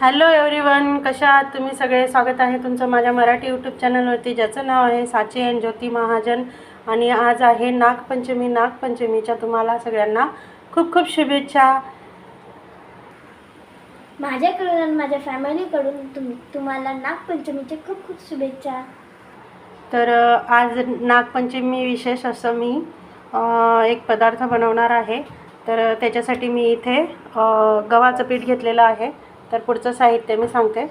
Hello everyone कशा आहात? तुम्ही सगळे? स्वागत आहे तुमचं माझ्या मराठी यूट्यूब चॅनलवरती ज्याचं नाव आहे साची अँड ज्योती महाजन. आणि आज आहे नागपंचमी. नागपंचमीच्या तुम्हाला सगळ्यांना खूप खूप शुभेच्छा. माझ्याकडून आणि माझ्या फॅमिलीकडून तुम तुम्हाला नागपंचमीचे खूप खूप शुभेच्छा. तर आज नागपंचमी विशेष असं मी एक पदार्थ बनवणार आहे. तर त्याच्यासाठी मी इथे गव्हाचं पीठ घेतलेलं आहे. तर पुढचं साहित्य मी सांगते.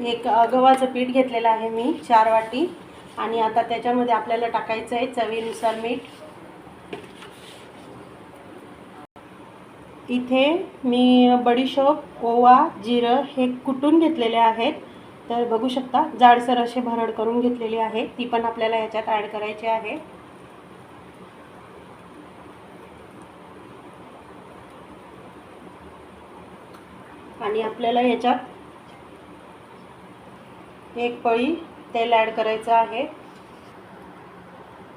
एक गव्हाचं पीठ घेतलेलं आहे मी चार वाटी. आणि आता त्याच्यामध्ये आपल्याला टाकायचं आहे चवीनुसार मीठ. इथे मी बडीशोप ओवा जिरं हे कुटून घेतलेले आहेत. तर बघू शकता जाडसर असे भरड करून घेतलेली आहे. ती पण आपल्याला याच्यात ॲड करायची आहे. आणि आपल्याला याच्यात एक पळी तेल ॲड करायचं आहे.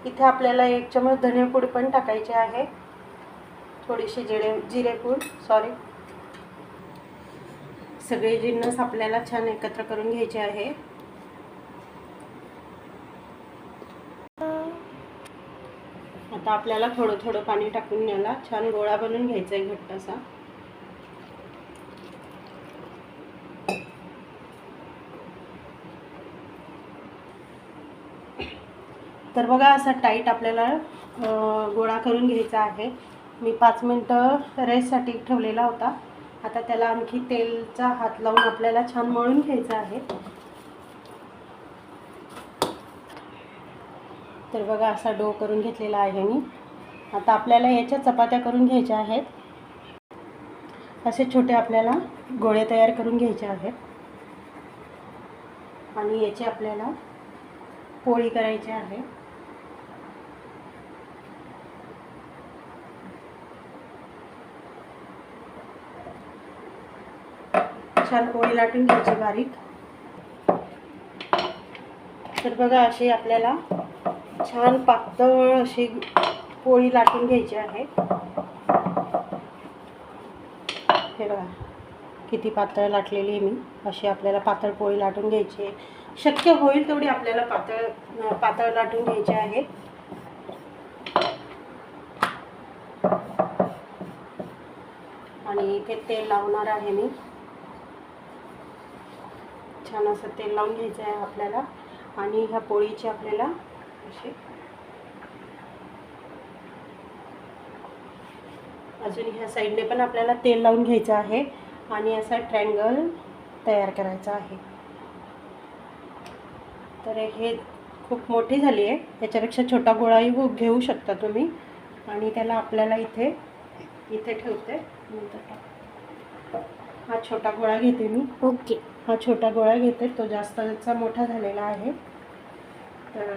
इथे आपल्याला एक चमच धनेपूड पण टाकायचे आहे. थोडीशी जिरे जिरेपूड सॉरी सगळे जिन्नस आपल्याला छान एकत्र करून घ्यायचे आहे. आता आपल्याला थोडं थोडं पाणी टाकून याला छान गोळा बनवून घ्यायचा आहे घट्ट असा तर बघा असा टाईट आपल्याला गोळा करून घ्यायचा आहे. मी पाच मिनटं रेससाठी ठेवलेला होता. आता त्याला आणखी तेलचा हात लावून आपल्याला छान मळून घ्यायचा आहे. तर बघा असा डो करून घेतलेला आहे मी. आता आपल्याला याच्या चपात्या करून घ्यायच्या आहेत. असे छोटे आपल्याला गोळे तयार करून घ्यायचे आहेत. आणि याची आपल्याला पोळी करायची आहे. छान पोळी लाटून घ्यायची बारीक. तर बघा अशी आपल्याला छान पातळ अशी पोळी लाटून घ्यायची आहे. हे बघा किती पातळ लाटलेली आहे मी. अशी आपल्याला पातळ पोळी लाटून घ्यायची आहे. शक्य होईल तेवढी आपल्याला पातळ पातळ लाटून घ्यायची आहे. आणि इथे तेल लावणार आहे मी. छान असं तेल लावून घ्यायचं आहे आपल्याला. आणि ह्या पोळीची आपल्याला अशी अजून ह्या साईडने पण आपल्याला तेल लावून घ्यायचं आहे. आणि असा ट्रँगल तयार करायचा आहे. तर हे खूप मोठी झाली आहे. याच्यापेक्षा छोटा गोळाही हो- घेऊ शकता तुम्ही. आणि त्याला आपल्याला इथे इथे ठेवते. नंतर हा छोटा गोळा घेते मी. ओके. हा छोटा गोळा घेते तो जास्तचा मोठा झालेला आहे. तर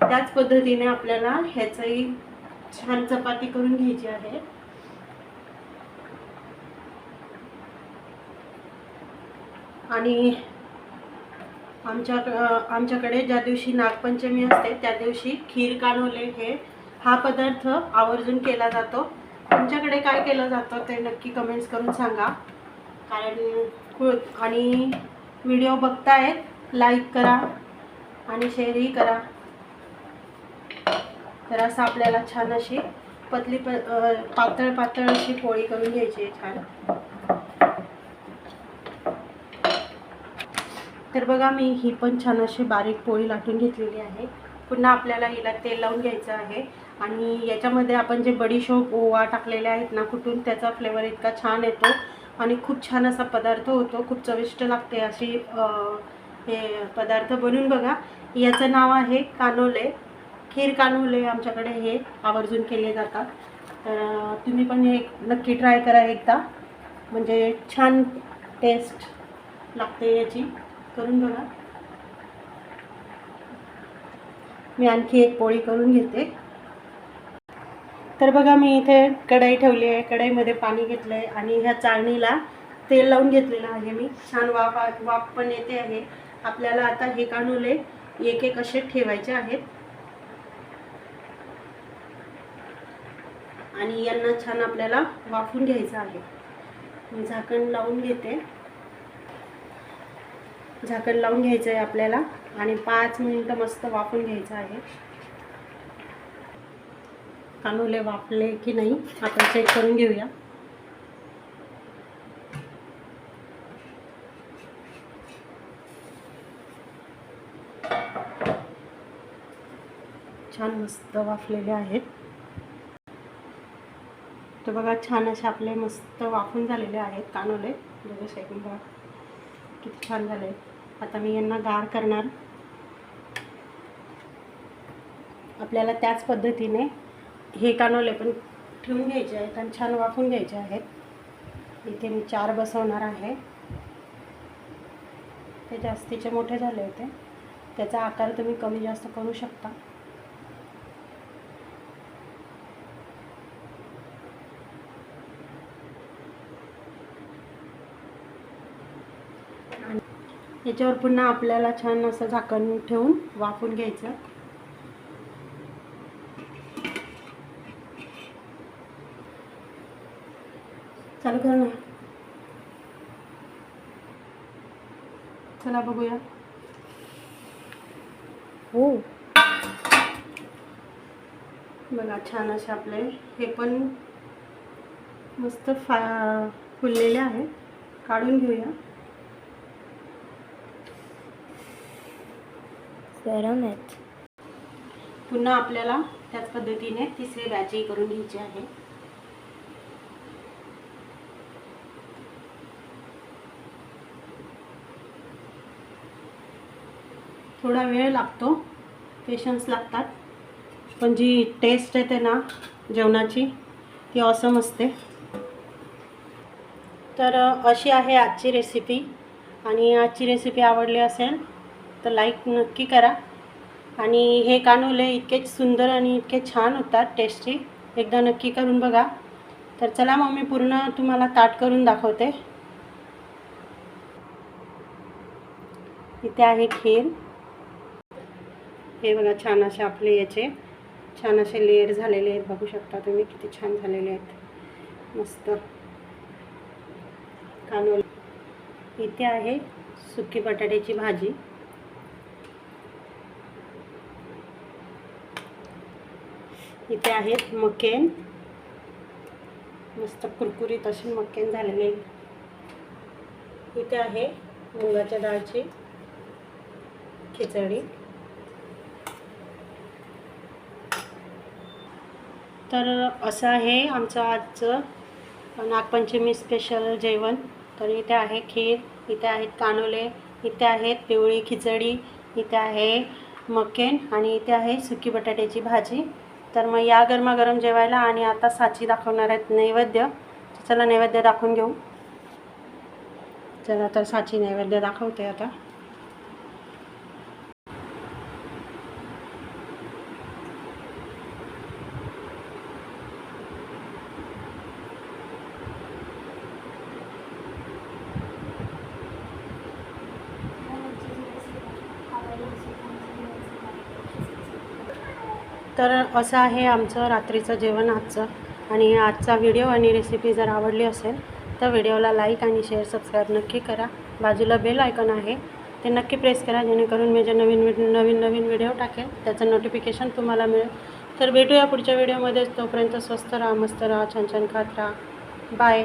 त्याच पद्धतीने आपल्याला ह्याचंही छान चपाती करून घ्यायची आहे. आणि आमच्या आमच्याकडे ज्या दिवशी नागपंचमी असते त्या दिवशी खीर कानोले हे हा पदार्थ आवर्जून केला जातो. तुमच्याकडे काय केलं जातं ते नक्की कमेंट्स करून सांगा. कारण आणि व्हिडिओ बघतायत लाईक करा आणि शेअरही करा. तर असं आपल्याला छान अशी पतली प पातळ पातळ अशी पोळी करून घ्यायची आहे छान. तर बघा मी ही पण छान अशी बारीक पोळी लाटून घेतलेली आहे. पुन्हा आपल्याला हिला तेल लावून घ्यायचं आहे. आणि याच्यामध्ये आपण जे बडीशोप ओवा टाकलेले आहेत ना कुठून त्याचा फ्लेवर इतका छान येतो. आणि खूप छान असा पदार्थ होतो. खूप चविष्ट लागते अशी हे पदार्थ बनवून बघा. याचं नाव आहे कानोले. खीर कानोले आमच्याकडे हे आवर्जून केले जातात. तर तुम्ही पण हे नक्की ट्राय करा एकदा. म्हणजे छान टेस्ट लागते याची. करून बघा. मी आणखी एक पोळी करून घेते. तर बघा मी इथे कढई ठेवली आहे. कढईमध्ये पाणी घेतलं आहे आणि ह्या चाळणीला तेल लावून घेतलेलं आहे मी. छान वाफ वाफ पण येते आहे. आपल्याला आता हे कानुले एक एक असे ठेवायचे आहेत. आणि यांना छान आपल्याला वाफून घ्यायचं आहे. मी झाकण लावून घेते. झाकण लावून घ्यायचं आहे आपल्याला आणि पाच मिनटं मस्त वाफून घ्यायचं आहे. कानोले वाफले की नाही आपण चेक करून घेऊया. छान मस्त वाफलेले आहेत. तर बघा छान असे आपले मस्त वाफून झालेले आहेत कानोले दोघे शकून बघा किती छान झाले. आता मी यांना गार करणार. आपल्याला त्याच पद्धतीने हे कानोले पण ठेवून घ्यायचे आहेत आणि छान वाफून घ्यायचे आहेत. इथे मी चार बसवणार आहे. ते जास्तीचे मोठे झाले होते. त्याचा आकार तुम्ही कमी जास्त करू शकता. आणि याच्यावर पुन्हा आपल्याला छान असं झाकण ठेवून वाफून घ्यायचं. चालू कर ना. चला बघूया. हो. बघा छान असे आपले हे पण मस्त फा फुललेले आहे काढून घेऊया. गरम आहेत. पुन्हा आपल्याला त्याच पद्धतीने तिसरी बॅचही करून घ्यायची आहे. थोडा वेळ लागतो. पेशन्स लागतात. पण जी टेस्ट येते ना जेवणाची ती ऑसम असते. तर अशी आहे आजची रेसिपी आणि आजची रेसिपी आवडली असेल तर लाईक नक्की करा. आणि हे कानोले इतके सुंदर आणि इतके छान होतात टेस्टी एकदा नक्की करून बघा. तर चला मग मी पूर्ण तुम्हाला ताट करून दाखवते. इथे आहे खीर. हे बघा छान असे आपले याचे छान असे लेअर झालेले आहेत. बघू शकता तुम्ही किती छान झालेले आहेत. मस्त. कानोले इथे आहे सुकी बटाट्याची भाजी. इथे आहेत मकेन. मस्त कुरकुरीत असे मकेन झालेले इथे आहे मुगाच्या डाळची खिचडी. तर असं आहे आमचं आजचं नागपंचमी स्पेशल जेवण. तर इथे आहे खीर इथे आहेत कानोले इथे आहेत पिवळी खिचडी इथे आहे मकेन आणि इथे आहे सुकी बटाट्याची भाजी. तर मग या गरमागरम जेवायला आणि आता साची दाखवणार आहेत नैवेद्य. चला नैवेद्य दाखवून घेऊ. चला तर साची नैवेद्य दाखवते आता. तर असं आहे आमचं रात्रीचं जेवण आजचं. आणि आजचा व्हिडिओ आणि रेसिपी जर आवडली असेल तर व्हिडिओला लाईक आणि शेअर सबस्क्राईब नक्की करा. बाजूला बेल आयकॉन आहे ते नक्की प्रेस करा जेणेकरून मी जे नवीन नवीन नवीन व्हिडिओ टाकेल त्याचं नोटिफिकेशन तुम्हाला मिळेल. तर भेटूया पुढच्या व्हिडिओमध्ये तोपर्यंत स्वस्त राहा मस्त राहा छान छान खात राहा. बाय